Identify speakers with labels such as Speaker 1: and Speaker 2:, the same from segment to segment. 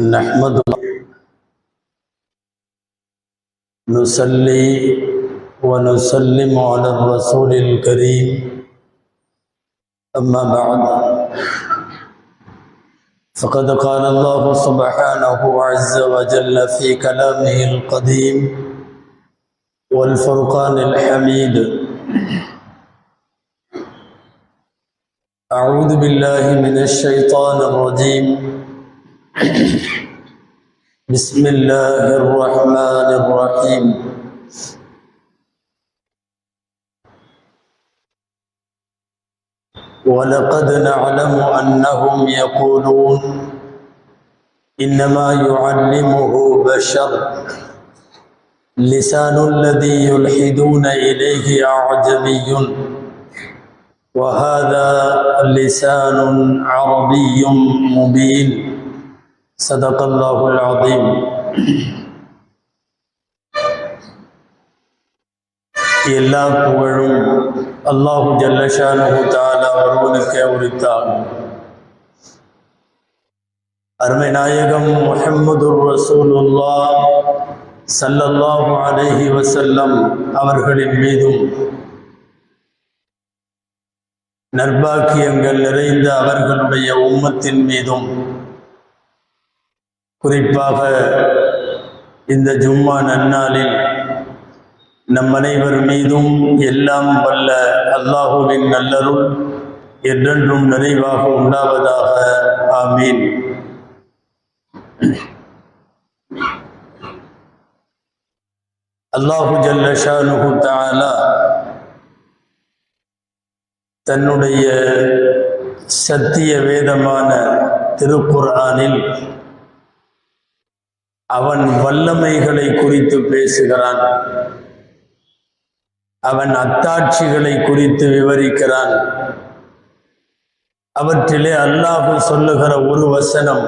Speaker 1: نحمد نصلي ونسلم على الرسول الكريم. أما بعد فقد قال الله سبحانه عز وجل في كلامه القديم والفرقان الحميد أعوذ بالله من الشيطان الرجيم. بسم الله الرحمن الرحيم. ولقد نعلم أنهم يقولون إنما يعلمه بشر. لسان الذي يلحدون إليه أعجمي. وهذا لسان عربي مبين. صدق الله العظيم எல்லா புகழும் அல்லாஹு ஜல்லஷானு தாலா ஒருவனுக்கே உரித்தார் அருமை நாயகம் முஹம்மது ரசூலுல்லா சல்லல்லாஹு அலைஹி வசல்லம் அவர்களின் மீதும் நர்பாக்கியங்கள் நிறைந்த அவர்களுடைய உம்மத்தின் மீதும் குறிப்பாக இந்த ஜும்மா நன்னாளில் நம் அனைவர் மீதும் எல்லாம் வல்ல அல்லாஹுவின் நல்லருள் என்றென்றும் நிறைவாக உண்டாவதாக. ஆமீன். அல்லாஹு ஜல்லஷானுஹு தாலா தன்னுடைய சத்திய வேதமான திருக்குர்ஆனில் அவன் வல்லமைகளை குறித்து பேசுகிறான் அவன் அத்தாட்சிகளை குறித்து விவரிக்கிறான் அவற்றிலே அல்லாஹு சொல்லுகிற ஒரு வசனம்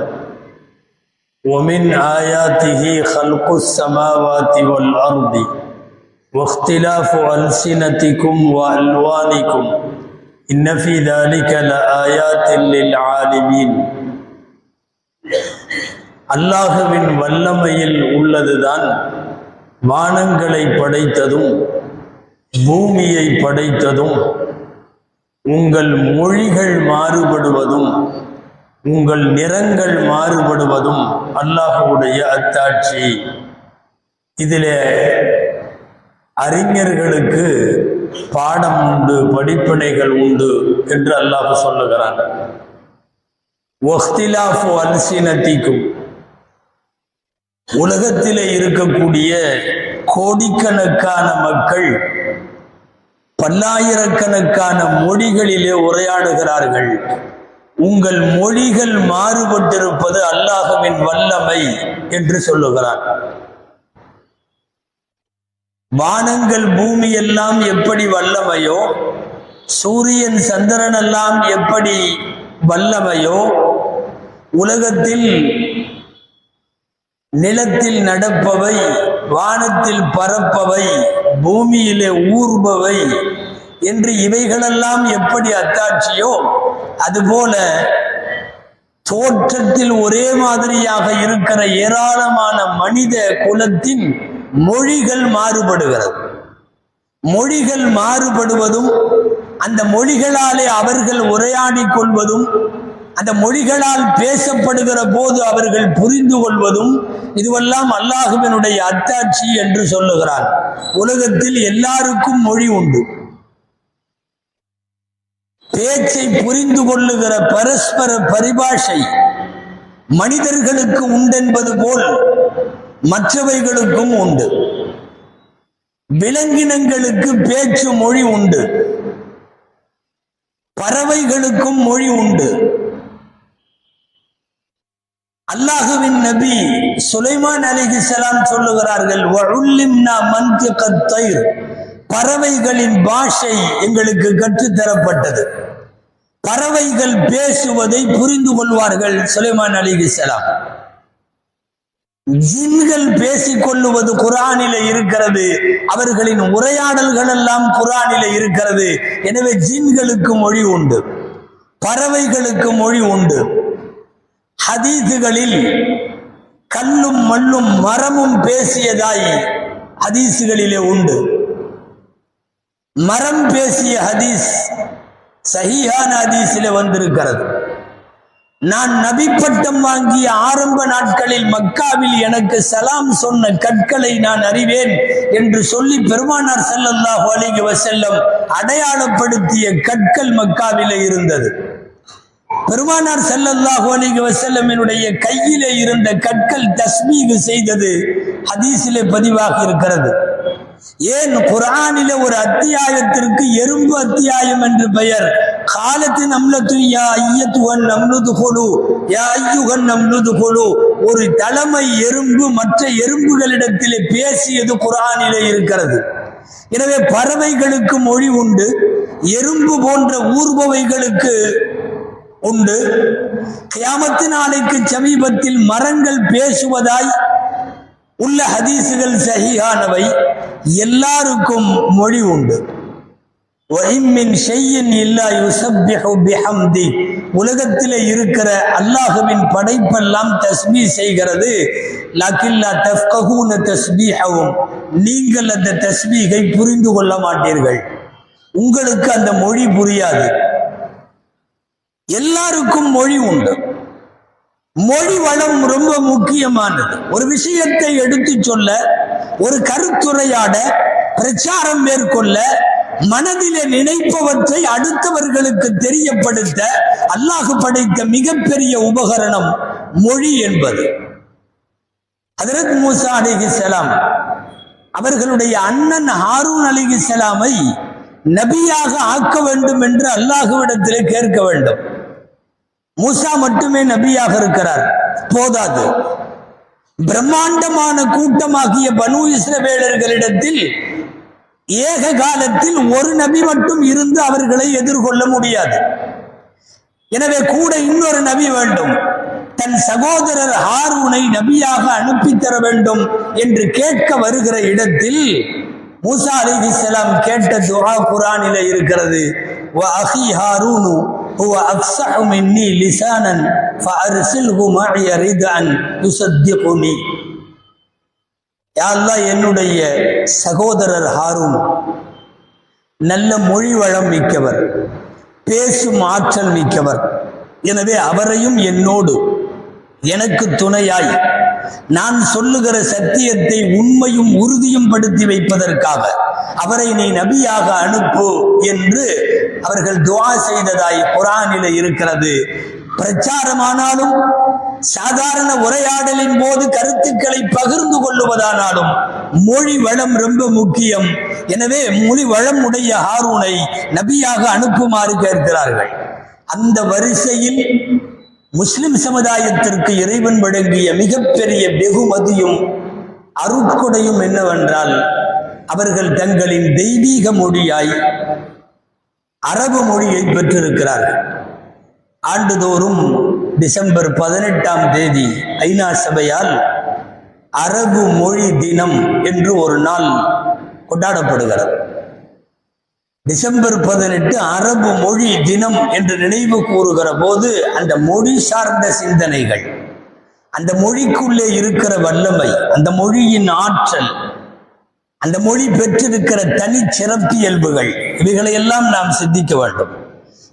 Speaker 1: ஒமின் ஆயாத்திஹி خلق السماوات والأرض واختلاف ألسنتكم وألوانكم إن في ذلك لآيات للعالمين அல்லாஹுவின் வல்லமையில் உள்ளதுதான் வானங்களை படைத்ததும் பூமியை படைத்ததும் உங்கள் மொழிகள் மாறுபடுவதும் உங்கள் நிறங்கள் மாறுபடுவதும் அல்லாஹுடைய அத்தாட்சி. இதிலே அறிஞர்களுக்கு பாடம் உண்டு படிப்பினைகள் உண்டு என்று அல்லாஹ் சொல்லுகிறான். ஒஹ்திலாஃபு அல்சினத்திக்கும் உலகத்திலே இருக்கக்கூடிய கோடிக்கணக்கான மக்கள் பல்லாயிரக்கணக்கான மொழிகளிலே உரையாடுகிறார்கள். உங்கள் மொழிகள் மாறுபட்டிருப்பது அல்லாஹவின் வல்லமை என்று சொல்லுகிறார். வானங்கள் பூமி எல்லாம் எப்படி வல்லமையோ சூரியன் சந்திரன் எல்லாம் எப்படி வல்லமையோ உலகத்தில் நிலத்தில் நடப்பவை வானத்தில் பறப்பவை பூமியிலே ஊர்பவை என்று இவைகளெல்லாம் எப்படி அத்தாட்சியோ அதுபோல தோற்றத்தில் ஒரே மாதிரியாக இருக்கிற ஏராளமான மனித குலத்தின் மொழிகள் மாறுபடுகிறது. மொழிகள் மாறுபடுவதும் அந்த மொழிகளாலே அவர்கள் உரையாடிக் கொள்வதும் அந்த மொழிகளால் பேசப்படுகிற போது அவர்கள் புரிந்து கொள்வதும் இதுவெல்லாம் அல்லாஹுவினுடைய அத்தாட்சி என்று சொல்லுகிறார். உலகத்தில் எல்லாருக்கும் மொழி உண்டு. பேச்சை புரிந்து கொள்ளுகிற பரஸ்பர பரிபாஷை மனிதர்களுக்கு உண்டென்பது போல் மற்றவைகளுக்கும் உண்டு. விலங்கினங்களுக்கு பேச்சு மொழி உண்டு. பறவைகளுக்கும் மொழி உண்டு. அல்லாஹுவின் நபி சுலைமான் அலிஹிசலாம் சொல்லுகிறார்கள் பறவைகளின் பாஷை எங்களுக்கு கற்றுத்தரப்பட்டது. பறவைகள் பேசுவதை புரிந்து கொள்வார்கள் சுலைமான் அலிஹிசலாம் ஜின்கள் பேசிக் கொள்ளுவது குரானில இருக்கிறது அவர்களின் உரையாடல்கள் எல்லாம் குரானில இருக்கிறது. எனவே ஜின்களுக்கு மொழி உண்டு பறவைகளுக்கு மொழி உண்டு. ஹதீசுகளில் கல்லும் மண்ணும் மரமும் பேசியதாய் ஹதீசுகளிலே உண்டு. மரம் பேசிய ஹதீஸ் சஹிஹான ஹதீஸிலே வந்திருக்கிறது. நான் நபி பட்டம் வாங்கிய ஆரம்ப நாட்களில் மக்காவில் எனக்கு சலாம் சொன்ன கற்களை நான் அறிவேன் என்று சொல்லி பெருமானார் ஸல்லல்லாஹு அலைஹி வசல்லம் அடையாளப்படுத்திய கற்கள் மக்காவிலே இருந்தது. பெருமானார் ஸல்லல்லாஹு அலைஹி வஸல்லமினுடைய கையிலே இருந்த கற்கள் தஸ்மீகு செய்தது ஹதீஸிலே பதிவாக இருக்கிறது. ஏன்? குரானில ஒரு அத்தியாயத்திற்கு எறும்பு அத்தியாயம் என்று பெயர். காலத்தின் அம்லத்து யா ஐயத்துவன் நம்லுது கொலு யா ஐயுகன் நம்லுது கொலு ஒரு தலைமை எறும்பு மற்ற எறும்புகளிடத்திலே பேசியது குரானிலே இருக்கிறது. எனவே பறவைகளுக்கு மொழி உண்டு எறும்பு போன்ற ஊர்பவைகளுக்கு உண்டு. கியாமத்து நாளைக்கு சமீபத்தில் மரங்கள் பேசுவதாய் உள்ள ஹதீசுகள் சகியானவை எல்லாருக்கும் மொழி உண்டு. உலகத்தில் இருக்கிற அல்லாஹுவின் படைப்பெல்லாம் தஸ்மி செய்கிறது. லக்கில்லா தஃப்கூன தஸ்பீஹவும் நீங்கள் அந்த தஸ்பீகை புரிந்து கொள்ள மாட்டீர்கள். உங்களுக்கு அந்த மொழி புரியாது. எல்லாருக்கும் மொழி உண்டு. மொழி வளம் ரொம்ப முக்கியமானது. ஒரு விஷயத்தை எடுத்து சொல்ல ஒரு கருத்துரையாட பிரச்சாரம் மேற்கொள்ள மனதிலே நினைப்பவற்றை அடுத்தவர்களுக்கு தெரியப்படுத்த அல்லாஹ் படைத்த மிகப்பெரிய உபகரணம் மொழி என்பது. ஹதரத் மூசா அலிஹிசலாம் அவர்களுடைய அண்ணன் ஹாரூன் அலிஹிசலாமை நபியாக ஆக்க வேண்டும் என்று அல்லாஹுவிடத்திலே கேட்க வேண்டும். மூசா மட்டுமே நபியாக இருக்கிறார். போதாது. பிரம்மாண்டமான கூட்டமாகிய பனு இஸ்ரவேலர்களிடத்தில் ஏக காலத்தில் ஒரு நபி மட்டும் இருந்து அவர்களை எதிர்கொள்ள முடியாது. எனவே கூட இன்னொரு நபி வேண்டும். தன் சகோதரர் ஹாரூனை நபியாக அனுப்பித்தர வேண்டும் என்று கேட்க வருகிற இடத்தில் மூசா அலிஹிஸ்ஸலாம் கேட்ட துஆ குரானில இருக்கிறது. ஹாரூனு هو أفصح مني லிசானன் فأرسله معي رضا يصدقني. யா அல்லாஹ் என்னுடைய சகோதரர் ஹாரூன் நல்ல மொழி வளம் மிக்கவர் பேசும் ஆற்றல் மிக்கவர். எனவே அவரையும் என்னோடு எனக்கு துணையாய் நான் சொல்லுகிற சத்தியத்தை உண்மையும் உறுதியும் படுத்தி வைப்பதற்காக அவரை நீ நபியாக அனுப்பு என்று அவர்கள் துவா செய்ததாய் குரானில இருக்கிறது. பிரச்சாரமானாலும் சாதாரண உரையாடலின் போது கருத்துக்களை பகிர்ந்து கொள்ளுவதானாலும் மொழி வளம் ரொம்ப முக்கியம். எனவே மொழி வளம் உடைய ஹாரூனை நபியாக அனுப்புமாறு கேட்கிறார்கள். அந்த வரிசையில் முஸ்லிம் சமுதாயத்திற்கு இறைவன் வழங்கிய மிகப்பெரிய வெகுமதியும் அருட்கொடையும் என்னவென்றால் அவர்கள் தங்களின் தெய்வீக மொழியாய் அரபு மொழியை பெற்றிருக்கிறார். ஆண்டுதோறும் டிசம்பர் பதினெட்டாம் தேதி ஐநா சபையால் அரபு மொழி தினம் என்று ஒரு நாள் கொண்டாடப்படுகிறது. டிசம்பர் பதினெட்டு அரபு மொழி தினம் என்று நினைவு கூறுகிற போது அந்த மொழி சார்ந்த சிந்தனைகள் அந்த மொழிக்குள்ளே இருக்கிற வல்லமை அந்த மொழியின் ஆற்றல் அந்த மொழி பெற்றிருக்கிற தனி சிறப்பியல்புகள் இவைகளை எல்லாம் நாம் சிந்திக்க வேண்டும்.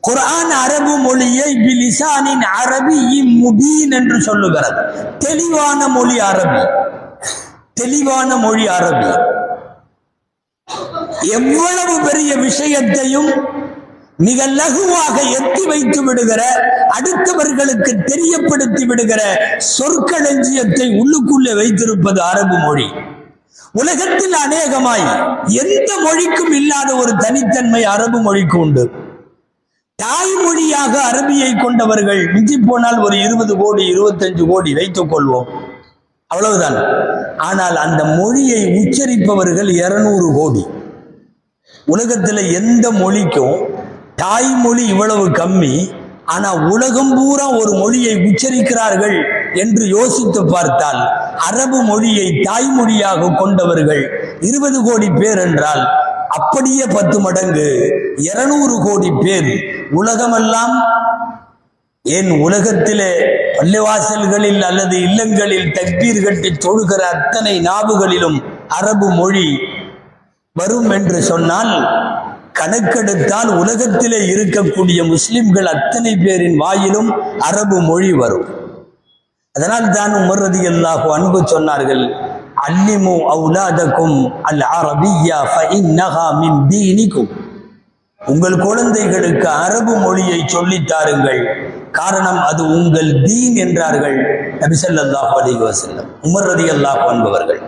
Speaker 1: குரான் அரபு மொழியை பிலிசானின் அரபி இம்முபீன் என்று சொல்லுகிறது. தெளிவான மொழி அரபி. தெளிவான மொழி அரபி. எவ்வளவு பெரிய விஷயத்தையும் மிக லகுவாக எத்தி வைத்து விடுகிற அடுத்தவர்களுக்கு தெரியப்படுத்தி விடுகிற சொற்களஞ்சியத்தை உள்ளுக்குள்ளே வைத்திருப்பது அரபு மொழி. உலகத்தில் அநேகமாய் எந்த மொழிக்கும் இல்லாத ஒரு தனித்தன்மை அரபு மொழிக்கு உண்டு. தாய்மொழியாக அரபியை கொண்டவர்கள் மிஞ்சி போனால் ஒரு இருபது கோடி இருபத்தஞ்சு கோடி வைத்துக் கொள்வோம். அவ்வளவுதான். ஆனால் அந்த மொழியை உச்சரிப்பவர்கள் இருநூறு கோடி. உலகத்தில் எந்த மொழிக்கும் தாய்மொழி இவ்வளவு கம்மி ஆனால் உலகம் பூரா ஒரு மொழியை உச்சரிக்கிறார்கள் என்று யோசித்து பார்த்தால் அரபு மொழியை தாய்மொழியாக கொண்டவர்கள் இருபது கோடி பேர் என்றால் அப்படியே பத்து மடங்கு. இருநூறு கோடி பேர். உலகமெல்லாம் ஏன் உலகத்திலே பள்ளிவாசல்களில் அல்லது இல்லங்களில் தக்பீர் கட்டி தொழுகிற அத்தனை நாவுகளிலும் அரபு மொழி வரும் என்று சொன்னால் கணக்கெடுத்தால் உலகத்திலே இருக்கக்கூடிய முஸ்லிம்கள் அத்தனை பேரின் வாயிலும் அரபு மொழி வரும். அதனால் தான் உமரதி அல்லாஹு அன்பு சொன்னார்கள் அல்லிமு அவுலாதக்கும் அல் அரபியா மின் தீனிக்கும். உங்கள் குழந்தைகளுக்கு அரபு மொழியை சொல்லித் தாருங்கள். காரணம் அது உங்கள் தீன் என்றார்கள் நபி ஸல்லல்லாஹு அலைஹி வஸல்லம். உமர் ரலியல்லாஹு அன்பவர்கள்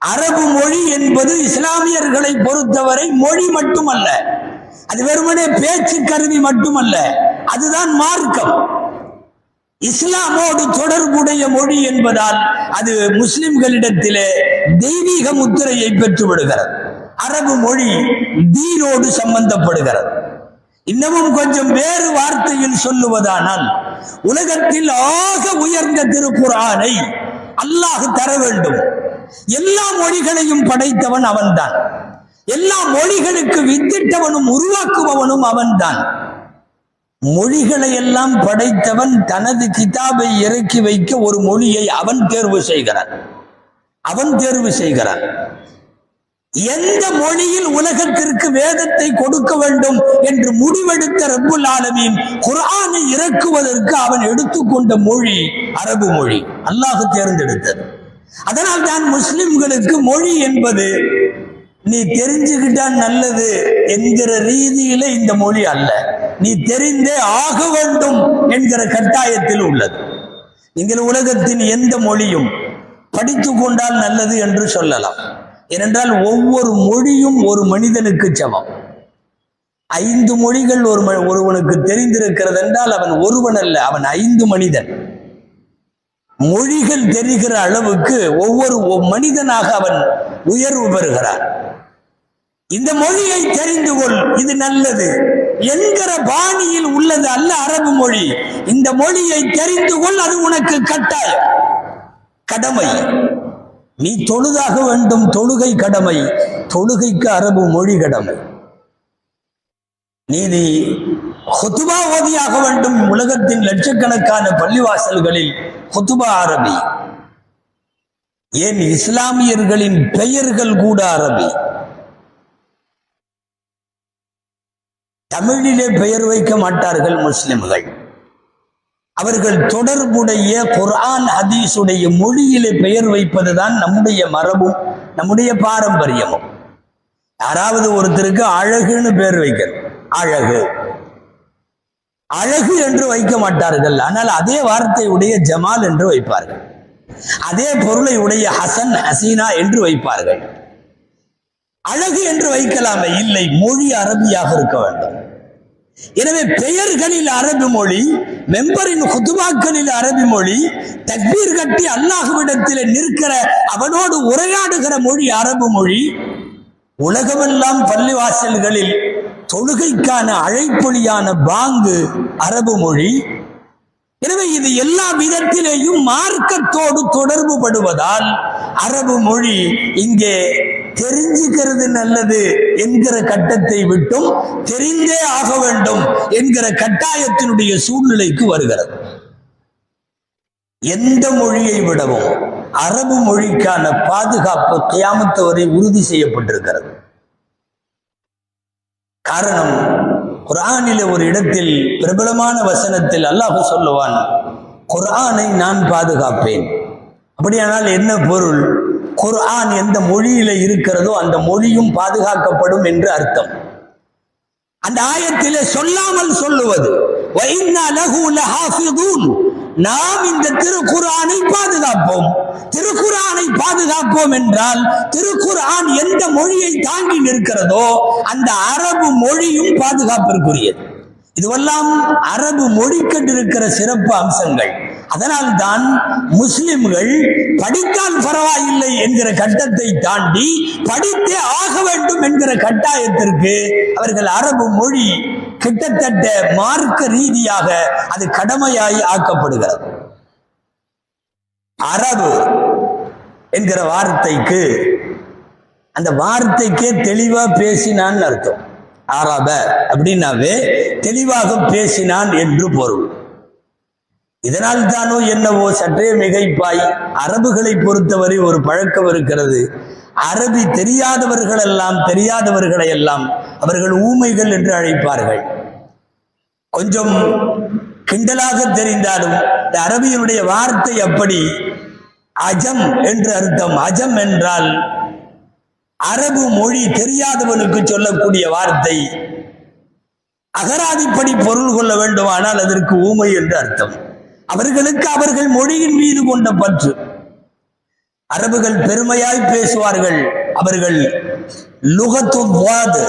Speaker 1: அரபு மொழி என்பது இஸ்லாமியர்களை பொறுத்தவரை மொழி மட்டுமல்ல அது வெறுமனே பேச்சு கருவி மட்டுமல்ல அதுதான் மார்க்கம். இஸ்லாமோடு தொடர்புடைய மொழி என்பதால் அது முஸ்லிம்களிடத்திலே தெய்வீக முத்திரையை பெற்றுவிடுகிறது. அரபு மொழி தீனோடு சம்பந்தப்படுகிறது. இன்னமும் கொஞ்சம் வேறு வார்த்தையில் சொல்லுவதானால் உலகத்தில் ஆக உயர்ந்த திருக்குறானை அல்லாஹ் தர வேண்டும். எல்லா மொழிகளையும் படைத்தவன் அவன்தான். எல்லா மொழிகளுக்கு வித்திட்டவனும் உருவாக்குபவனும் அவன்தான். மொழிகளை எல்லாம் படைத்தவன் தனது கிதாபை இறக்கி வைக்க ஒரு மொழியை அவன் தேர்வு செய்கிறான். அவன் தேர்வு செய்கிறான். எந்த மொழியில் உலகத்திற்கு வேதத்தை கொடுக்க வேண்டும் என்று முடிவெடுத்த ரப்புல் ஆலமீன் குர்ஆனை இறக்குவதற்கு அவன் எடுத்துக்கொண்ட மொழி அரபு மொழி. அல்லாஹ் தேர்ந்தெடுத்தது. அதனால் தான் முஸ்லிம்களுக்கு மொழி என்பது நீ தெரிஞ்சுக்கிட்டா நல்லது என்கிற ரீதியில இந்த மொழி அல்ல. நீ தெரிந்தே ஆக வேண்டும் என்கிற கட்டாயத்தில் உள்ளது. நீங்கள் உலகத்தின் எந்த மொழியும் படித்து கொண்டால் நல்லது என்று சொல்லலாம். ஏனென்றால் ஒவ்வொரு மொழியும் ஒரு மனிதனுக்கு சமம். ஐந்து மொழிகள் ஒரு ம- ஒருவனுக்கு தெரிந்திருக்கிறது என்றால் அவன் ஒருவன் அல்ல அவன் ஐந்து மனிதன். மொழிகள் தெரிகிற அளவுக்கு ஒவ்வொரு மனிதனாக அவன் உயர்வு பெறுகிறான். இந்த மொழியை தெரிந்து கொள் இது நல்லது. என்கிற பாணியில் உள்ளது அல்ல அரபு மொழி. இந்த மொழியை தெரிந்து கொள் அது உனக்கு கட்டாயம். கடமை. நீ தொழுதாக வேண்டும் தொழுகை கடமை. தொழுகைக்கு அரபு மொழி கடமை. நீதி ஹொத்துபா ஓதியாக வேண்டும். உலகத்தின் லட்சக்கணக்கான பள்ளிவாசல்களில் ஹொத்துபா அரபி. ஏன் இஸ்லாமியர்களின் பெயர்கள் கூட அரபி. தமிழிலே பெயர் வைக்க மாட்டார்கள் முஸ்லிம்கள். அவர்கள் தொடர்புடைய குர்ஆன் ஹதீஸுடைய மொழியிலே பெயர் வைப்பதுதான் நம்முடைய மரபும் நம்முடைய பாரம்பரியமும். யாராவது ஒருத்தருக்கு அழகுன்னு பெயர் வைக்கணும். அழகு. அழகு என்று வைக்க மாட்டார்கள். ஆனால் அதே வார்த்தையுடைய ஜமால் என்று வைப்பார்கள். அதே பொருளை உடைய ஹசன் ஹசீனா என்று வைப்பார்கள். அழகு என்று வைக்கலாமே. இல்லை மொழி அரபியாக இருக்க வேண்டும். எனவே பெயர்களில் அரபி மொழி மெம்பரின் குதுபாக்களில் அரபி மொழி தக்பீர் கட்டி அல்லாஹுவிடத்தில் நிற்கிற அவனோடு உரையாடுகிற மொழி அரபு மொழி. உலகமெல்லாம் பள்ளிவாசல்களில் தொழுகைக்கான அழைப்பொழியான பாங்கு அரபு மொழி. எனவே இது எல்லா விதத்திலேயும் மார்க்கத்தோடு தொடர்பு படுவதால் அரபு மொழி இங்கே தெரிஞ்சுக்கிறது நல்லது என்கிற கட்டத்தை விட்டும் தெரிந்தே ஆக வேண்டும் என்கிற கட்டாயத்தினுடைய சூழ்நிலைக்கு வருகிறது. எந்த மொழியை விடவும் அரபு மொழிக்கான பாதுகாப்பு கியாமத்து வரை உறுதி செய்யப்பட்டிருக்கிறது. காரணம் குரானில ஒரு இடத்தில் பிரபலமான வசனத்தில் அல்லாஹ் சொல்லுவான் குரானை நான் பாதுகாப்பேன். அப்படியானால் என்ன பொருள்? குர்ஆன் எந்த மொழியில இருக்கிறதோ அந்த மொழியும் பாதுகாக்கப்படும் என்று அர்த்தம். அந்த ஆயத்திலே சொல்லாமல் சொல்லுவது நாம் இந்த திருக்குறானை பாதுகாப்போம். திருக்குறானை பாதுகாப்போம் என்றால் திருக்குறான் எந்த மொழியை தாங்கி நிற்கிறதோ அந்த அரபு மொழியும் பாதுகாப்பிற்குரியது. இதுவெல்லாம் அரபு மொழிக்கட்டிருக்கிற சிறப்பு அம்சங்கள். அதனால் தான் முஸ்லிம்கள் படித்தால் பரவாயில்லை என்கிற கட்டத்தை தாண்டி படித்தே ஆக வேண்டும் என்கிற கட்டாயத்திற்கு அவர்கள் அரபு மொழி கிட்டத்தட்ட மார்க்க ரீதியாக அது கடமையாய் ஆக்கப்படுகிறது. அரபு என்கிற வார்த்தைக்கு அந்த வார்த்தைக்கே தெளிவா பேசினான்னு அர்த்தம். அரப அப்படின்னாவே தெளிவாக பேசினான் என்று பொருள். இதனால் தானோ என்னவோ சற்றே மிகைப்பாய் அரபுகளை பொறுத்தவரை ஒரு பழக்கம் இருக்கிறது. அரபி தெரியாதவர்கள் எல்லாம் தெரியாதவர்களை எல்லாம் அவர்கள் ஊமைகள் என்று அழைப்பார்கள். கொஞ்சம் கிண்டலாக தெரிந்தாலும் இந்த அரபியனுடைய வார்த்தை அப்படி. அஜம் என்று அர்த்தம். அஜம் என்றால் அரபு மொழி தெரியாதவனுக்கு சொல்லக்கூடிய வார்த்தை. அகராதிப்படி பொருள் கொள்ள வேண்டுமானால் அதற்கு ஊமை என்று அர்த்தம். அவர்களுக்கு அவர்கள் மொழியின் மீது கொண்ட பற்று. அரபுகள் பெருமையாய் பேசுவார்கள். அவர்கள் லுகத்து வாது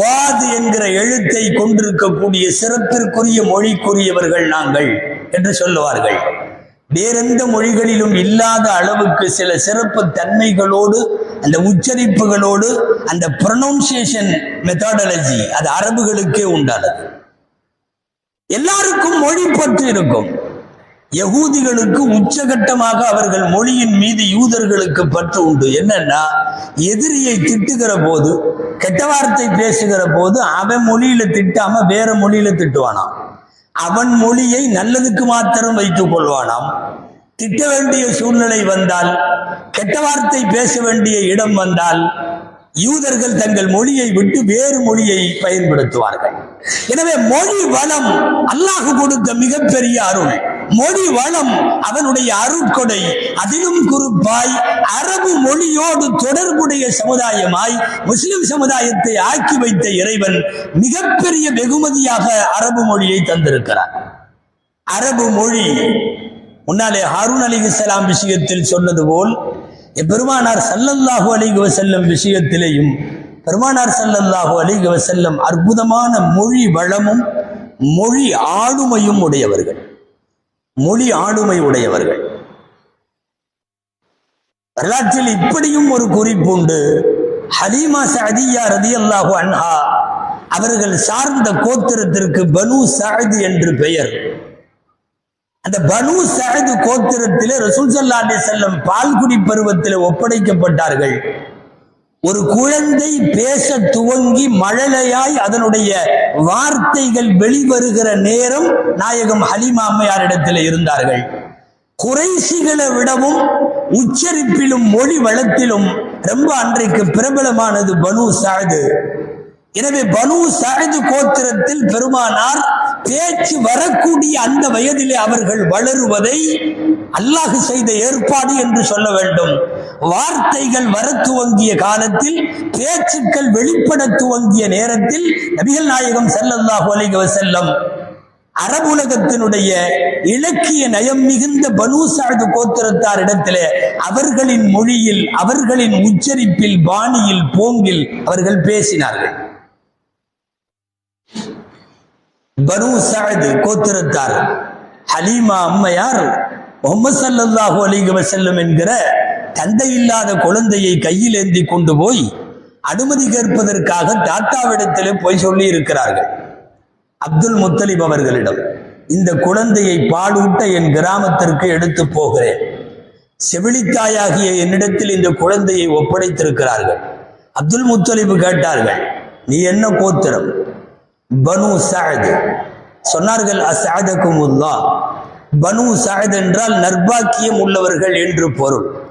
Speaker 1: வாது என்கிற எழுத்தை கொண்டிருக்கக்கூடிய சிறப்பிற்குரிய மொழிக்குரியவர்கள் நாங்கள் என்று சொல்லுவார்கள். வேறெந்த மொழிகளிலும் இல்லாத அளவுக்கு சில சிறப்பு தன்மைகளோடு அந்த உச்சரிப்புகளோடு அந்த ப்ரொனவுன்சியேஷன் மெத்தாடலஜி அது அரபுகளுக்கே உண்டானது. எல்லாருக்கும் மொழி பற்று இருக்கும். யகூதிகளுக்கு உச்சகட்டமாக அவர்கள் மொழியின் மீது யூதர்களுக்கு பற்று உண்டு. என்னன்னா எதிரியை திட்டுகிற போது கெட்ட வார்த்தை பேசுகிற போது அவன் மொழியில திட்டாம வேற மொழியில திட்டுவானாம். அவன் மொழியை நல்லதுக்கு மாத்திரம் வைத்துக் கொள்வானாம். திட்ட வேண்டிய சூழ்நிலை வந்தால் கெட்ட வார்த்தை பேச வேண்டிய இடம் வந்தால் யூதர்கள் தங்கள் மொழியை விட்டு வேறு மொழியை பயன்படுத்துவார்கள். எனவே மொழி வளம் அல்லாஹ் கொடுத்த மிகப்பெரிய அருள். மொழி வளம் அவனுடைய அருட்கொடை அதிலும் குறிப்பாய் அரபு மொழியோடு தொடர்புடைய சமுதாயமாய் முஸ்லிம் சமுதாயத்தை ஆக்கி வைத்த இறைவன் மிகப்பெரிய வெகுமதியாக அரபு மொழியை தந்திருக்கிறார். அரபு மொழி முன்னாலே ஹாரூன் அலி இஸ்லாம் விஷயத்தில் சொன்னது போல் பெருமானார் சல்லல்லாஹு அலிக வசல்லம் விஷயத்திலேயும் பெருமானார் சல்லல்லாஹு அலிக வசல்லம் அற்புதமான மொழி வளமும் மொழி ஆளுமையும் உடையவர்கள். மொழி ஆளுமை உடையவர்கள். வரலாற்றில் இப்படியும் ஒரு குறிப்புண்டு ஹலீமா சதியா ரதி அல்லாஹு அன்ஹா அவர்கள் சார்ந்த கோத்திரத்திற்கு பனு சஹதி என்று பெயர். அந்த பனு சஹது கோத்திரத்திலே ரசூல் சல்லா செல்லம் பால்குடி பருவத்தில் ஒப்படைக்கப்பட்டார்கள். ஒரு குழந்தை பேச துவங்கி மழலையாய் அதனுடைய வார்த்தைகள் வெளிவருகிற நேரம் நாயகம் ஹலிமா அம்மையாரிடத்தில் இருந்தார்கள். குறைசிகளை விடவும் உச்சரிப்பிலும் மொழி வளத்திலும் ரொம்ப அன்றைக்கு பிரபலமானது பனு சாது எனவே பனு சாது கோத்திரத்தில் பெருமானார் பேச்சு வரக்கூடிய அந்த வயதிலே அவர்கள் வளருவதை அல்லாஹ் செய்த ஏற்பாடு என்று சொல்ல வேண்டும். வார்த்தைகள் வர துவங்கிய காலத்தில் பேச்சுக்கள் வெளிப்பட துவங்கிய நேரத்தில் நபிகள் நாயகம் செல்லல்லாஹு அலைஹி வஸல்லம் அரபுலகத்தினுடைய இலக்கிய நயம் மிகுந்த பனூசாது கோத்திரத்தார் இடத்திலே அவர்களின் மொழியில் அவர்களின் உச்சரிப்பில் பாணியில் போங்கில் அவர்கள் பேசினார்கள். பனு சாது கோத்திரத்தார். ஹலீமா அம்மையார் முகமது சல்லாஹு அலிக வசல்லம் என்கிற தந்தை இல்லாத குழந்தையை கையில் ஏந்தி கொண்டு போய் அனுமதி கேட்பதற்காக தாத்தாவிடத்திலே போய் சொல்லி இருக்கிறார்கள். அப்துல் முத்தலிப் அவர்களிடம் இந்த குழந்தையை பாலூட்ட என் கிராமத்திற்கு எடுத்து போகிறேன். செவிலித்தாயாகிய என்னிடத்தில் இந்த குழந்தையை ஒப்படைத்திருக்கிறார்கள். அப்துல் முத்தலிப் கேட்டார்கள் நீ என்ன கோத்திரம்? பனு சாத் சொன்னார்கள் அசாதகுமுல்லா பனு சாத் என்றால் நர்பாக்கியம் உள்ளவர்கள் என்று பொருள்.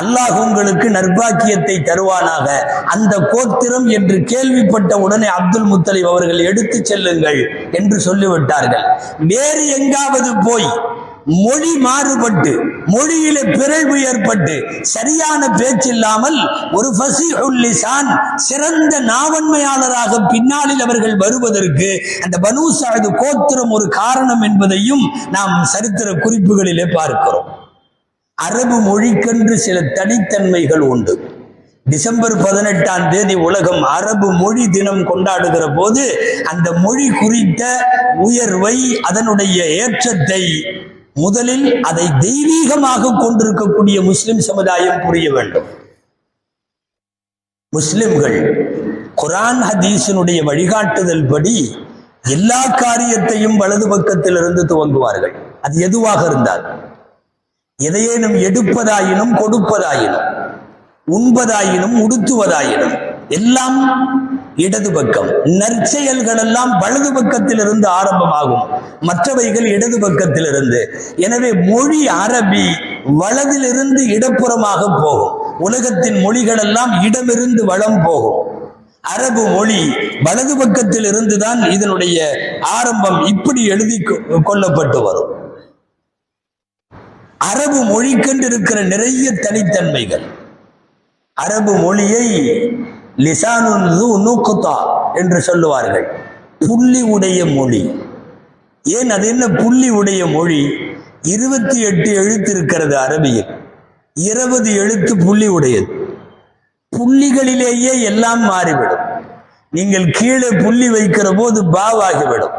Speaker 1: அல்லாஹ் உங்களுக்கு நர்பாக்கியத்தை தருவானாக. அந்த கோத்திரம் என்று கேள்விப்பட்ட உடனே அப்துல் முத்தலிப் அவர்கள் எடுத்து செல்லுங்கள் என்று சொல்லிவிட்டார்கள். வேறு எங்காவது போய் மொழி மாறுபட்டு மொழியில பிறழ்வு ஏற்பட்டு சரியான பேச்சில்லாமல் ஒரு ஃபசிஹுல்லிசான் சிறந்த நாவன்மையாளராக பின்னாளில் அவர்கள் வருவதற்கு அந்த பனூசாது கோத்திரம் ஒரு காரணம் என்பதையும் நாம் சரித்திர குறிப்புகளிலே பார்க்கிறோம். அரபு மொழிக்கென்று சில தனித்தன்மைகள் உண்டு. டிசம்பர் பதினெட்டாம் தேதி உலகம் அரபு மொழி தினம் கொண்டாடுகிற போது அந்த மொழி குறித்த உயர்வை அதனுடைய ஏற்றத்தை முதலில் அதை தெய்வீகமாக கொண்டிருக்கக்கூடிய முஸ்லிம் சமுதாயம் புரிய வேண்டும். முஸ்லிம்கள் குரான் ஹதீஸினுடைய வழிகாட்டுதல் படி எல்லா காரியத்தையும் வலது பக்கத்தில் இருந்து துவங்குவார்கள். அது எதுவாக இருந்தால் எதையேனும் எடுப்பதாயினும் கொடுப்பதாயினும் உண்பதாயினும் உடுத்துவதாயினும் எல்லாம் இடது பக்கம். நற்செயல்கள் எல்லாம் வலது பக்கத்தில் இருந்து ஆரம்பமாகும். மற்றவைகள் இடது பக்கத்தில் இருந்து எனவே மொழி அரபி வலதிலிருந்து இடப்புறமாக போகும். உலகத்தின் மொழிகள் எல்லாம் இடமிருந்து வளம் போகும். அரபு மொழி வலது பக்கத்தில் இருந்துதான் இதனுடைய ஆரம்பம் இப்படி எழுதி கொ- கொள்ளப்பட்டு வரும். அரபு மொழிக்கென்று இருக்கிற நிறைய தனித்தன்மைகள். அரபு மொழியை லிசானுன் என்று சொல்லுவார்கள். புள்ளி உடைய மொழி. ஏன் அது என்ன புள்ளி உடைய மொழி? இருபத்தி எட்டு எழுத்து இருக்கிறது அரபியில். இருபது எழுத்து புள்ளி உடையது. புள்ளிகளிலேயே எல்லாம் மாறிவிடும். நீங்கள் கீழே புள்ளி வைக்கிற போது பாவாகிவிடும்.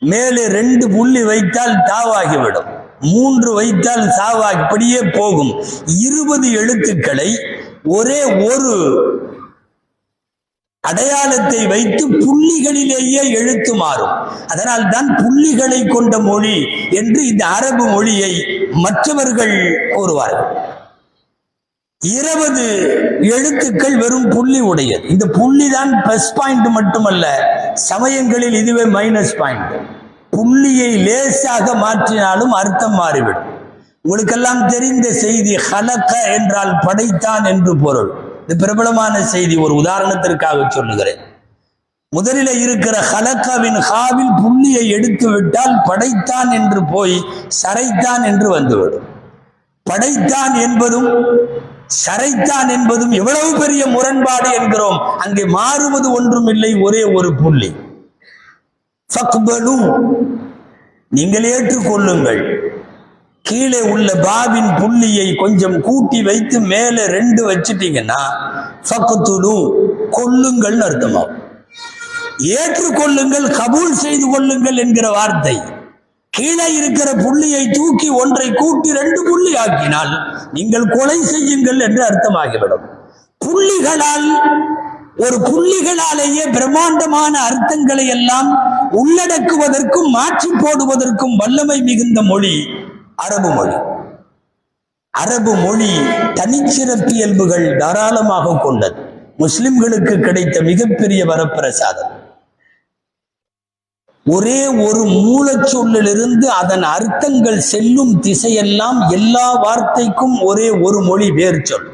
Speaker 1: மேலே ரெண்டு புள்ளி வைத்தால் தாவாகிவிடும். மூன்று வைத்தால் சாவா இப்படியே போகும். இருபது எழுத்துக்களை ஒரே ஒரு அடையாளத்தை வைத்து புள்ளிகளிலேயே எழுத்து மாறும். அதனால் தான் புள்ளிகளை கொண்ட மொழி என்று இந்த அரபு மொழியை மற்றவர்கள் கூறுவார்கள். இருபது எழுத்துக்கள் வெறும் புள்ளி உடையது. இந்த புள்ளி தான் பிளஸ் பாயிண்ட் மட்டுமல்ல சமயங்களில் இதுவே மைனஸ் பாயிண்ட் புள்ளியை லேசாக மாற்றினாலும் அர்த்தம் மாறிவிடும். உங்களுக்கெல்லாம் தெரிந்த செய்தி ஹலக்க என்றால் படைத்தான் என்று பொருள். இது பிரபலமான செய்தி ஒரு உதாரணத்திற்காக சொல்லுகிறேன். முதலில் இருக்கிற ஹலக்காவின் ஹாவில் புள்ளியை எடுத்து விட்டால் படைத்தான் என்று போய் சரைத்தான் என்று வந்துவிடும். படைத்தான் என்பதும் சரைத்தான் என்பதும் எவ்வளவு பெரிய முரண்பாடு என்கிறோம். அங்கே மாறுவது ஒன்றும் இல்லை ஒரே ஒரு புள்ளி. நீங்கள் ஏற்றுக்கொள்ளுங்கள். கீழே உள்ள பாவின் புள்ளியை கொஞ்சம் கூட்டி வைத்து மேலே ரெண்டு வச்சுட்டீங்கன்னா ஃபக்துலு கொள்ளுங்கள்னு அர்த்தமாகும் ஏற்றுக்கொள்ளுங்கள் கபூல் செய்து கொள்ளுங்கள் என்கிற வார்த்தை. கீழே இருக்கிற புள்ளியை தூக்கி ஒன்றை கூட்டி ரெண்டு புள்ளி ஆக்கினால் நீங்கள் கொலை செய்யுங்கள் என்று அர்த்தமாகிவிடும். புள்ளிகளால் ஒரு புள்ளிகளாலேயே பிரம்மாண்டமான அர்த்தங்களை எல்லாம் உள்ளடக்குவதற்கும் மாற்றி போடுவதற்கும் வல்லமை மிகுந்த மொழி அரபு மொழி. அரபு மொழி தனிச்சிறப்பியல்புகள் தாராளமாக கொண்டது. முஸ்லிம்களுக்கு கிடைத்த மிகப்பெரிய வரப்பிரசாதம். ஒரே ஒரு மூலச்சொல்லிலிருந்து அதன் அர்த்தங்கள் செல்லும் திசையெல்லாம் எல்லா வார்த்தைக்கும் ஒரே ஒரு மொழி வேர் சொல்.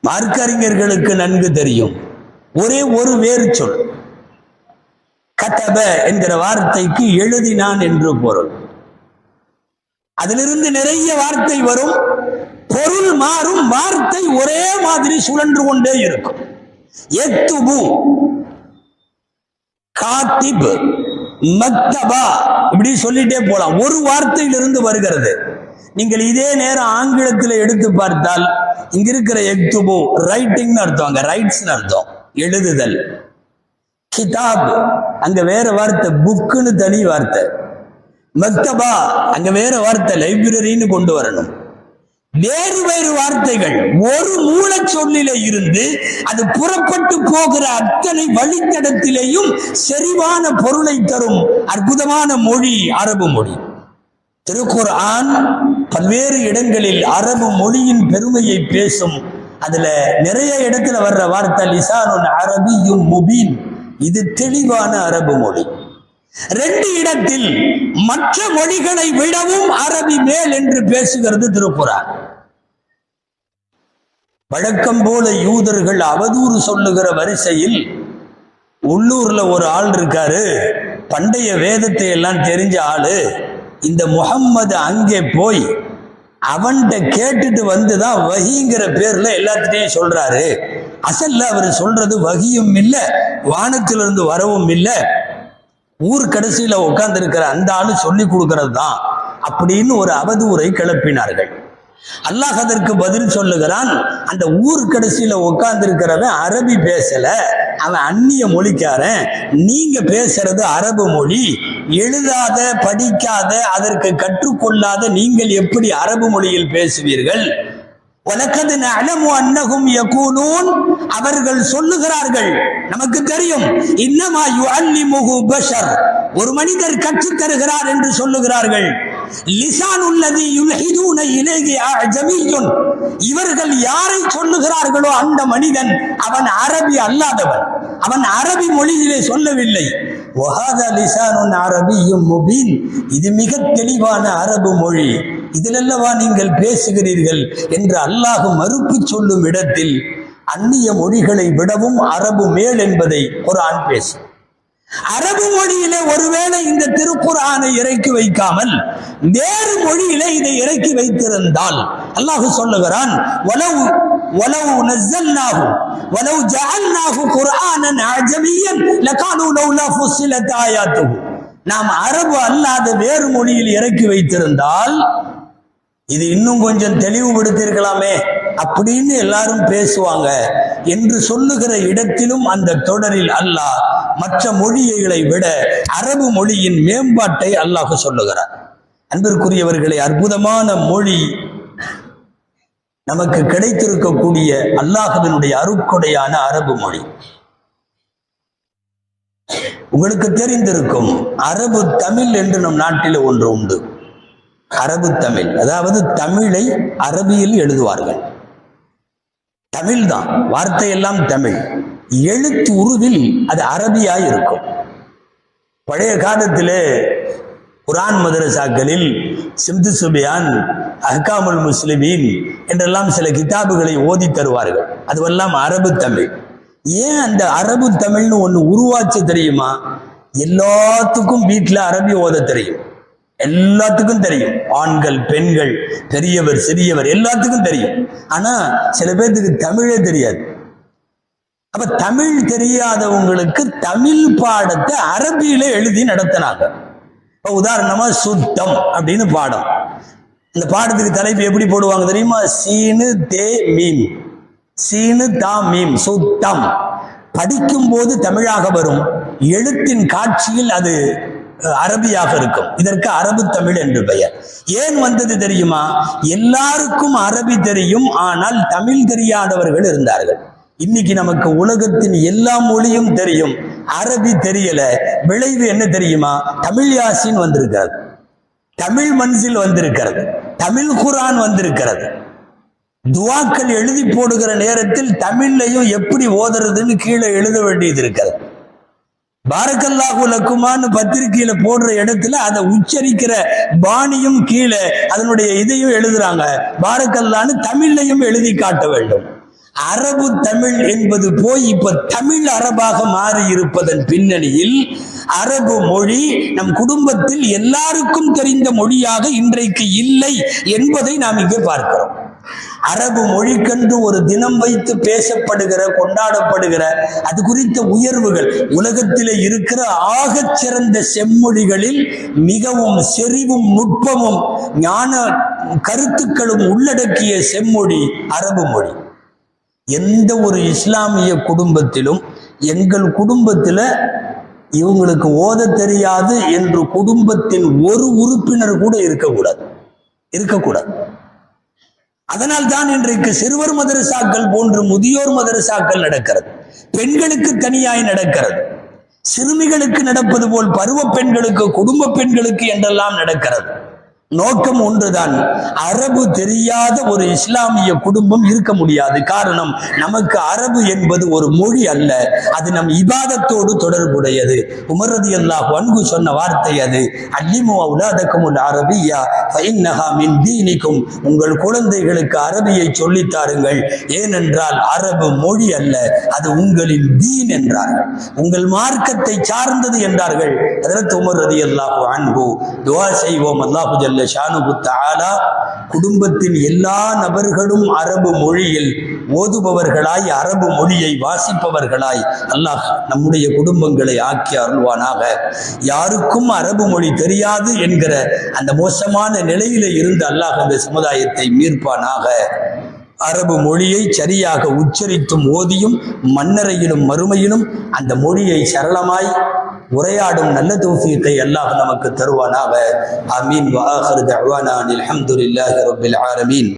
Speaker 1: மார்க்கறிஞர்களுக்கு நன்கு தெரியும். ஒரே ஒரு வேறு சொல். கதப என்கிற வார்த்தைக்கு எழுதினான் என்று பொருள். அதிலிருந்து நிறைய வார்த்தை வரும். பொருள் மாறும் வார்த்தை ஒரே மாதிரி சுழன்று கொண்டே இருக்கும். எத்துபு காத்திப் மக்தபா இப்படி சொல்லிட்டே போலாம். ஒரு வார்த்தையிலிருந்து வருகிறது. நீங்கள் இதே நேரம் ஆங்கிலத்தில் எடுத்து பார்த்தால் இங்க இருக்கிற எக்துபு ரைட்டிங்னு அர்த்தம் அங்க ரைட்ஸ்னு அர்த்தம். எழுதுதல். கிதாப் அங்க வேற வார்த்தை புக்குன்னு தனி வார்த்தை. மக்தபா அங்க வேற வார்த்தை லைப்ரரின்னு கொண்டு வரணும். வேறு வேறு வார்த்தைகள் ஒரு மூலச் சொல்லிலே இருந்து அது புறப்பட்டு போகிற அத்தனை வழித்தடத்திலேயும் செறிவான பொருளை தரும் அற்புதமான மொழி அரபு மொழி. திருக்குர்ஆன் பல்வேறு இடங்களில் அரபு மொழியின் பெருமையை பேசும். அதுல நிறைய இடத்துல வர்ற வார்த்தை லிசானுன் அரபியும் முபீன். இது தெளிவான அரபு மொழி. ரெண்டு இடத்தில் மற்ற மொழிகளை விடவும் அரபி மேல் என்று பேசுகிறது திருக்குறான். வழக்கம் போல யூதர்கள் அவதூறு சொல்லுகிற வரிசையில் உள்ளூர்ல ஒரு ஆள் இருக்காரு. பண்டைய வேதத்தை எல்லாம் தெரிஞ்ச ஆளு. இந்த முகம்மது அங்கே போய் அவன்கிட்ட கேட்டுட்டு வந்துதான் வகிங்கிற பேர்ல எல்லாத்திட்டையும் சொல்றாரு. அசல்ல அவர் சொல்றது வகியும் இல்லை வானத்திலிருந்து வரவும் இல்லை ஊர் கடைசியில உட்கார்ந்து இருக்கிற அந்த ஆளு சொல்லி கொடுக்கறது தான் அப்படின்னு ஒரு அவதூறை கிளப்பினார்கள். அல்லாஹ் அதற்கு பதில் சொல்லுகிறான் அந்த ஊர் கடைசியில உட்கார்ந்து இருக்கிறவன் அரபி பேசல அவன் அந்நிய மொழிக்காரன் நீங்க பேசுறது அரபு மொழி எழுதாத படிக்காத அதற்கு கற்றுக்கொள்ளாத நீங்கள் எப்படி அரபு மொழியில் பேசுவீர்கள்? உனக்கது அலமு அன்னகும் யகூனூன். அவர்கள் சொல்லுகிறார்கள் நமக்கு தெரியும் இன்னமா யுஅல்லிமுஹு பஷர். ஒரு மனிதர் கற்றுத் தருகிறார் என்று சொல்லுகிறார்கள். லிசான் உள்ளது யுல்ஹிதூன இலேகி அஜமியுன் இவர்கள் யாரை சொல்லுகிறார்களோ அந்த மனிதன் அவன் அரபி அல்லாதவன். அவன் அரபி மொழியிலே சொல்லவில்லை. ஒஹாத லிசானுன் அரபியும் முபீன். இது மிக தெளிவான அரபு மொழி. இதிலல்லவா நீங்கள் பேசுகிறீர்கள் என்று அல்லாஹ் மறுப்பு சொல்லும் இடத்தில் அந்நிய மொழிகளை விடவும் அரபு மேல் என்பதை குரான் பேசும். அரபு மொழியிலே ஒருவேளை இந்த திருக்குறானை இறக்கி வைக்காமல் வேறு மொழியிலே இதை இறக்கி வைத்திருந்தால் அல்லாஹு சொல்லுகிறான் வலவு வலவு நஸல்னாஹு வலவு ஜஅல்னாஹு குர்ஆனன் அஜமியன் லகானு லௌலா ஃபுஸ்ஸிலத் ஆயாத்துஹு. நாம் அரபு அல்லாத வேறு மொழியில் இறக்கி வைத்திருந்தால் இது இன்னும் கொஞ்சம் தெளிவுபடுத்தியிருக்கலாமே அப்படின்னு எல்லாரும் பேசுவாங்க. என்று சொல்லுகிற இடத்திலும் அந்த தொடரில் அல்லாஹ் மற்ற மொழிகளை விட அரபு மொழியின் மேம்பாட்டை அல்லாஹ் சொல்லுகிறார். அன்பிற்குரியவர்களை அற்புதமான மொழி நமக்கு கிடைத்திருக்கக்கூடிய அல்லாஹவினுடைய அருக்கொடையான அரபு மொழி. உங்களுக்கு தெரிந்திருக்கும் அரபு தமிழ் என்று நம் நாட்டில் ஒன்று உண்டு. அரபு தமிழ். அதாவது தமிழை அரபியில் எழுதுவார்கள். தமிழ் தான். வார்த்தையெல்லாம் தமிழ். எழுத்து உருவில் அது அரபியாய் இருக்கும். பழைய காலத்திலே குரான் மதரசாக்களில் சிம்து சுபியான் அஹ்காமுல் முஸ்லிமீன் என்றெல்லாம் சில கிதாபுகளை ஓதி தருவார்கள். அதுவெல்லாம் அரபு தமிழ். ஏன் அந்த அரபு தமிழ்னு ஒன்று உருவாச்சு தெரியுமா? எல்லாத்துக்கும் வீட்டில் அரபி ஓத தெரியும். எல்லாத்துக்கும் தெரியும். ஆண்கள் பெண்கள் பெரியவர் சிறியவர் எல்லாத்துக்கும் தெரியும். ஆனா சில பேர்த்துக்கு தமிழே தெரியாது. அப்ப தமிழ் தெரியாதவங்களுக்கு தமிழ் பாடத்தை அரபியில எழுதி நடத்தினாங்க. இப்ப உதாரணமா சுத்தம் அப்படின்னு பாடம். இந்த பாடத்துக்கு தலைப்பு எப்படி போடுவாங்க தெரியுமா? சீனு தே மீன் சீனு தா மீம். சுத்தம். படிக்கும் போது தமிழாக வரும். எழுத்தின் காட்சியில் அது அரபியாக இருக்கும். இதற்கு அரபு தமிழ் என்று பெயர். ஏன் வந்தது தெரியுமா? எல்லாருக்கும் அரபி தெரியும் ஆனால் தமிழ் தெரியாதவர்கள் இருந்தார்கள். இன்னைக்கு நமக்கு உலகத்தின் எல்லா மொழியும் தெரியும். அரபி தெரியல. விளைவு என்ன தெரியுமா? தமிழ் யாசின் வந்திருக்கிறது. தமிழ் மன்சில் வந்திருக்கிறது. தமிழ் குரான் வந்திருக்கிறது. துவாக்கள் எழுதி போடுகிற நேரத்தில் தமிழ்லையும் எப்படி ஓதுறதுன்னு கீழே எழுத வேண்டியது இருக்கிறது. பாரக்கல்லாஹு லக்குமான்னு பத்திரிகையில போடுற இடத்துல அதை உச்சரிக்கிற பாணியும் கீழே அதனுடைய இதையும் எழுதுறாங்க. பாரக்கல்லான்னு தமிழ்லையும் எழுதி காட்ட வேண்டும். அரபு தமிழ் என்பது போய் இப்ப தமிழ் அரபாக மாறி இருப்பதன் பின்னணியில் அரபு மொழி நம் குடும்பத்தில் எல்லாருக்கும் தெரிந்த மொழியாக இன்றைக்கு இல்லை என்பதை நாம் இங்கே பார்க்கிறோம். அரபு மொழிக்கென்று ஒரு தினம் வைத்து பேசப்படுகிற கொண்டாடப்படுகிற அது குறித்த உயர்வுகள் உலகத்திலே இருக்கிற ஆகச் சிறந்த செம்மொழிகளில் மிகவும் செறிவும் நுட்பமும் ஞான கருத்துக்களும் உள்ளடக்கிய செம்மொழி அரபு மொழி. எந்த ஒரு இஸ்லாமிய குடும்பத்திலும் எங்கள் குடும்பத்தில் இவங்களுக்கு ஓத தெரியாது என்று குடும்பத்தின் ஒரு உறுப்பினர் கூட இருக்கக்கூடாது. இருக்கக்கூடாது. அதனால் தான் இன்றைக்கு சிறுவர் மதரசாக்கள் போன்று முதியோர் மதரசாக்கள் நடக்கிறது. பெண்களுக்கு தனியாய் நடக்கிறது. சிறுமிகளுக்கு நடப்பது போல் பருவ பெண்களுக்கு குடும்ப பெண்களுக்கு என்றெல்லாம் நடக்கிறது. நோக்கம் ஒன்றுதான். அரபு தெரியாத ஒரு இஸ்லாமிய குடும்பம் இருக்க முடியாது. காரணம் நமக்கு அரபு என்பது ஒரு மொழி அல்ல. அது நம் இபாதத்தோடு தொடர்புடையது. உமரது அல்லாஹ் வன்கு சொன்ன வார்த்தை அது. அல்லிமு உள்ள அரபியா மின் தீனிக்கும். உங்கள் குழந்தைகளுக்கு அரபியை சொல்லித் தாருங்கள். ஏனென்றால் அரபு மொழி அல்ல அது உங்களின் தீன் என்றார்கள். உங்கள் மார்க்கத்தை சார்ந்தது என்றார்கள். அதற்கு உமர் ரதி அல்லாஹு அன்பு துவா செய்வோம். அல்லாஹு ஜல்ல ஷானுபு தாலா குடும்பத்தின் எல்லா நபர்களும் அரபு மொழியில் ஓதுபவர்களாய் அரபு மொழியை வாசிப்பவர்களாய். அல்லாஹ் நம்முடைய குடும்பங்களை ஆக்கி அருள்வானாக. யாருக்கும் அரபு மொழி தெரியாது என்கிற அந்த மோசமான நிலையில இருந்து அல்லாஹ் அந்த சமுதாயத்தை மீட்பானாக. அரபு மொழியை சரியாக உச்சரித்தும் ஓதியும் மன்னரையிலும் மறுமையிலும் அந்த மொழியை சரளமாய் உரையாடும் நல்ல தௌஃபீத்தை அல்லாஹ் நமக்கு தருவானாக. அமீன் வாஹர் தஅவானா அலமதுல்லாஹி ரபில் ரப்பில் ஆலமீன்.